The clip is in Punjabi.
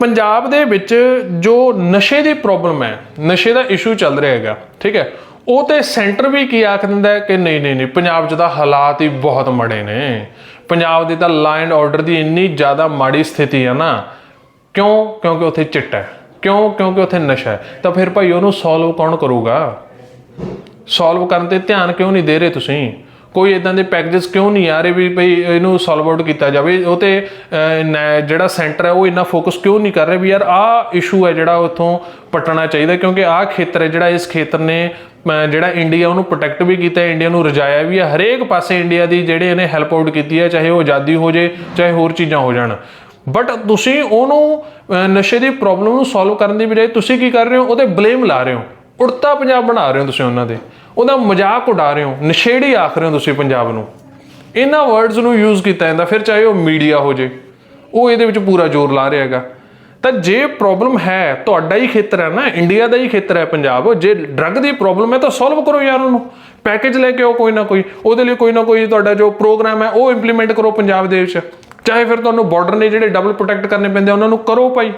ਪੰਜਾਬ ਦੇ ਵਿੱਚ ਜੋ ਨਸ਼ੇ ਦੀ ਪ੍ਰੋਬਲਮ ਹੈ, ਨਸ਼ੇ ਦਾ ਇਸ਼ੂ ਚੱਲ ਰਿਹਾ ਹੈਗਾ, ਠੀਕ ਹੈ? ਉਹ ਤੇ ਸੈਂਟਰ ਵੀ ਕੀ ਆਖ ਦਿੰਦਾ ਹੈ ਕਿ ਨਹੀਂ ਨਹੀਂ ਨਹੀਂ, ਪੰਜਾਬ 'ਚ ਤਾਂ ਹਾਲਾਤ ਹੀ ਬਹੁਤ ਮਾੜੇ ਨੇ। ਪੰਜਾਬ ਦੇ ਤਾਂ ਲਾਅ ਐਂਡ ਆਰਡਰ ਦੀ ਇੰਨੀ ਜ਼ਿਆਦਾ ਮਾੜੀ ਸਥਿਤੀ ਆ ਨਾ, ਕਿਉਂ? ਕਿਉਂਕਿ ਉੱਥੇ ਚਿੱਟਾ ਹੈ। ਕਿਉਂ? ਕਿਉਂਕਿ ਉੱਥੇ ਨਸ਼ਾ ਹੈ। ਤਾਂ ਫਿਰ ਭਾਈ ਉਹਨੂੰ ਸੋਲਵ ਕੌਣ ਕਰੂਗਾ? ਸੋਲਵ ਕਰਨ ਤੇ ਧਿਆਨ ਕਿਉਂ ਨਹੀਂ ਦੇ ਰਹੇ ਤੁਸੀਂ? ਕੋਈ ਇਦਾਂ ਦੇ ਪੈਕੇजेस ਕਿਉਂ ਨਹੀਂ ਆ ਰਹੇ ਵੀ ਭਈ ਇਹਨੂੰ ਸੋਲਵ ਆਊਟ ਕੀਤਾ ਜਾਵੇ? ਉਹ ਤੇ ਨੈ- ਜਿਹੜਾ ਸੈਂਟਰ ਹੈ ਉਹ ਇੰਨਾ ਫੋਕਸ ਕਿਉਂ ਨਹੀਂ ਕਰ ਰਿਹਾ ਵੀ ਯਾਰ ਆਹ ਇਸ਼ੂ ਹੈ ਜਿਹੜਾ ਉੱਥੋਂ ਪਟਣਾ ਚਾਹੀਦਾ ਕਿਉਂਕਿ ਆਹ ਖੇਤਰ ਹੈ ਜਿਹੜਾ ਇਸ ਖੇਤਰ ਨੇ ਜਿਹੜਾ ਇੰਡੀਆ ਉਹਨੂੰ ਪ੍ਰੋਟੈਕਟ ਵੀ ਕੀਤਾ ਹੈ ਇੰਡੀਆ ਨੂੰ ਰਜਾਇਆ ਵੀ ਹੈ ਹਰੇਕ ਪਾਸੇ ਇੰਡੀਆ ਦੀ ਜਿਹੜੇ ਇਹਨੇ ਹੈਲਪ ਆਊਟ ਕੀਤੀ ਹੈ, ਚਾਹੇ ਉਹ ਆਜ਼ਾਦੀ ਹੋ ਜੇ, ਚਾਹੇ ਹੋਰ ਚੀਜ਼ਾਂ ਹੋ ਜਾਣ। ਬਟ ਤੁਸੀਂ ਉਹਨੂੰ ਨਸ਼ੇ ਦੀ ਪ੍ਰੋਬਲਮ ਨੂੰ ਸੋਲਵ ਕਰਨ ਦੀ ਬਜਾਏ ਤੁਸੀਂ ਕੀ ਕਰ ਰਹੇ ਹੋ? ਉਹਦੇ ਬਲੇਮ ਲਾ ਰਹੇ ਹੋ। ਉੜਤਾ ਪੰਜਾਬ ਬਣਾ ਰਹੇ ਹੋ ਤੁਸੀਂ ਉਹਨਾਂ ਦੇ। ਉਹਦਾ ਮਜ਼ਾਕ ਉਡਾ ਰਹੇ ਹੋ। ਨਸ਼ੇੜੀ ਆਖ ਰਹੇ ਹੋ ਤੁਸੀਂ ਪੰਜਾਬ ਨੂੰ। ਇਹਨਾਂ ਵਰਡਸ ਨੂੰ ਯੂਜ਼ ਕੀਤਾ ਜਾਂਦਾ ਫਿਰ ਚਾਹੇ ਉਹ ਮੀਡੀਆ ਹੋ ਜੇ। ਉਹ ਇਹਦੇ ਵਿੱਚ ਪੂਰਾ ਜ਼ੋਰ ਲਾ ਰਿਹਾ ਹੈਗਾ। ਤਾਂ ਜੇ ਪ੍ਰੋਬਲਮ ਹੈ ਤੁਹਾਡਾ ਹੀ ਖੇਤਰ ਹੈ ਨਾ ਇੰਡੀਆ ਦਾ ਹੀ ਖੇਤਰ ਹੈ ਪੰਜਾਬ। ਜੇ ਡਰੱਗ ਦੀ ਪ੍ਰੋਬਲਮ ਹੈ ਤਾਂ ਸੋਲਵ ਕਰੋ ਯਾਰ ਉਹਨੂੰ। ਪੈਕੇਜ ਲੈ ਕੇ ਆਓ ਕੋਈ ਨਾ ਕੋਈ। ਉਹਦੇ ਲਈ ਕੋਈ ਨਾ ਕੋਈ ਤੁਹਾਡਾ ਜੋ ਪ੍ਰੋਗਰਾਮ ਹੈ ਉਹ ਇੰਪਲੀਮੈਂਟ ਕਰੋ ਪੰਜਾਬ ਦੇ ਵਿੱਚ। ਚਾਹੇ ਫਿਰ ਤੁਹਾਨੂੰ ਬਾਰਡਰ ਨੇ ਜਿਹੜੇ ਡਬਲ ਪ੍ਰੋਟੈਕਟ ਕਰਨੇ ਪੈਂਦੇ ਆ, ਉਹਨਾਂ ਨੂੰ ਕਰੋ ਭਾਈ।